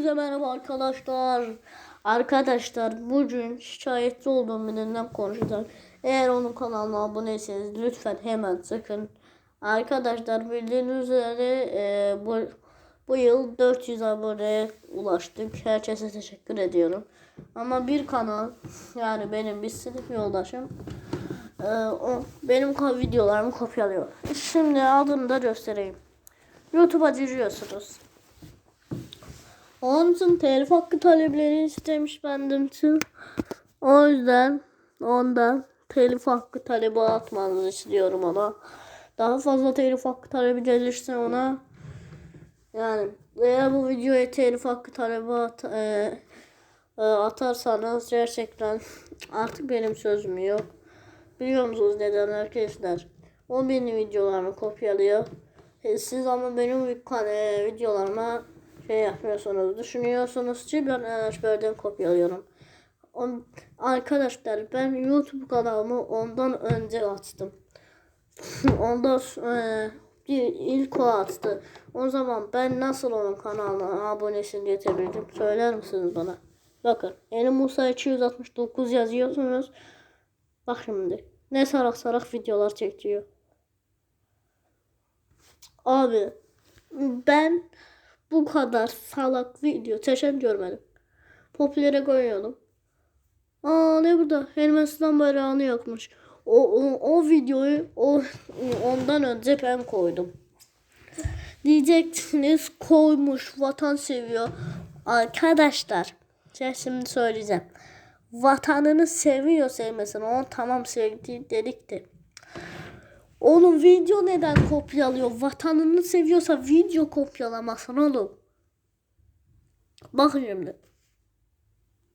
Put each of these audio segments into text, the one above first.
Hepinize merhaba arkadaşlar. Arkadaşlar bugün şikayetçi olduğum birinden konuşacağım. Eğer onun kanalına aboneyseniz lütfen hemen çıkın. Arkadaşlar bildiğiniz üzere e, bu, bu yıl 400 aboneye ulaştık. Herkese teşekkür ediyorum. Ama bir kanal yani benim bir sınıf yoldaşım e, o, benim videolarımı kopyalıyor. Şimdi adını da göstereyim. YouTube'a giriyorsunuz. Onun telif hakkı talepleri istemiş benden için. O yüzden ondan telif hakkı talebi atmanızı istiyorum ona. Daha fazla telif hakkı talebi gelirse ona yani eğer bu videoya telif hakkı talebi at, e, e, atarsanız gerçekten artık benim sözüm yok. Biliyor musunuz neden arkadaşlar? O benim videolarımı kopyalıyor. E, Siz ama benim e, videolarıma şey yapıyorsunuz. Düşünüyorsunuz ki ben Enes kopyalıyorum. On, arkadaşlar ben YouTube kanalımı ondan önce açtım. ondan e, bir ilk o açtı. O zaman ben nasıl onun kanalına abonesini getirebildim söyler misiniz bana? Bakın Elim Musa 269 yazıyorsunuz. Bak şimdi ne sarak sarak videolar çekiyor. Abi ben bu kadar salak video çeşen görmedim. Popülere koyuyordum. Aa ne burada? Ermenistan bayrağını yakmış. O, o, o videoyu o ondan önce ben koydum. Diyeceksiniz koymuş vatan seviyor. Arkadaşlar şey şimdi söyleyeceğim. Vatanını seviyor sevmesin. Onu tamam sevdi dedik de. Oğlum video neden kopyalıyor? Vatanını seviyorsa video kopyalamasın oğlum. Bakın şimdi.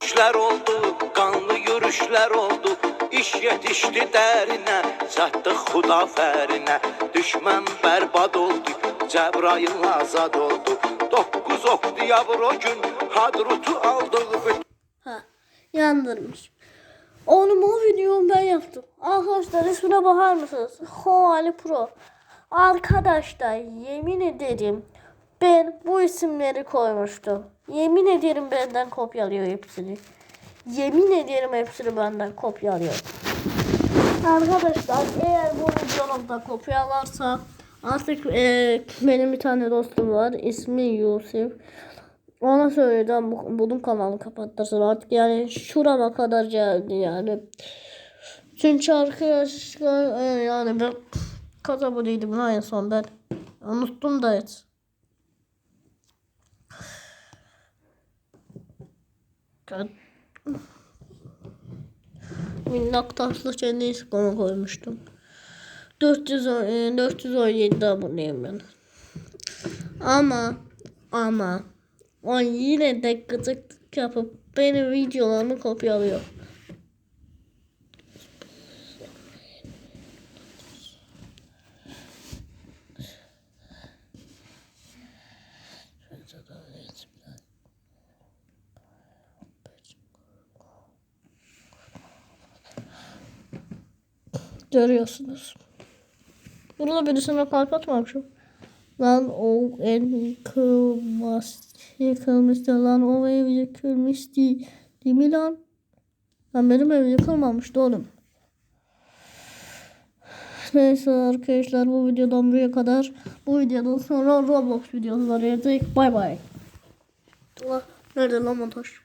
Yürüyüşler oldu, kanlı yürüyüşler oldu. İş yetişti derine, çattık hudafərine. Düşmən bərbad oldu, Cəbrayıl azad oldu. 9 oktyabr o gün Hadrutu bütün. Ha, yandırmış. Oğlum o videoyu ben yaptım. Arkadaşlar ismine bakar mısınız? Ho Ali Pro. Arkadaşlar yemin ederim ben bu isimleri koymuştum. Yemin ederim benden kopyalıyor hepsini. Yemin ederim hepsini benden kopyalıyor. Arkadaşlar eğer bu videonu da kopyalarsa artık eee, benim bir tane dostum var. İsmi Yusuf. Ona söyleyeceğim bu, bunun kanalını kapattırsın artık yani şurama kadar geldi yani. Çünkü arkadaşlar e, yani ben kaç aboneydim lan en son ben. Unuttum da. Ben- Minnak taşlı kendi ismimi koymuştum. 400, e, 417 aboneyim ben. Ama ama o yine de gıcıklık yapıp benim videolarımı kopyalıyor. Görüyorsunuz. Burada birisine kalp atmamışım. Lan o en yıkılmaz. Yıkılmıştı lan o ev yıkılmıştı. Değil mi lan? Lan benim ev yıkılmamıştı oğlum. Neyse arkadaşlar bu videodan buraya kadar. Bu videodan sonra Roblox videoları gelecek. Bay bay. Nerede lan montaj?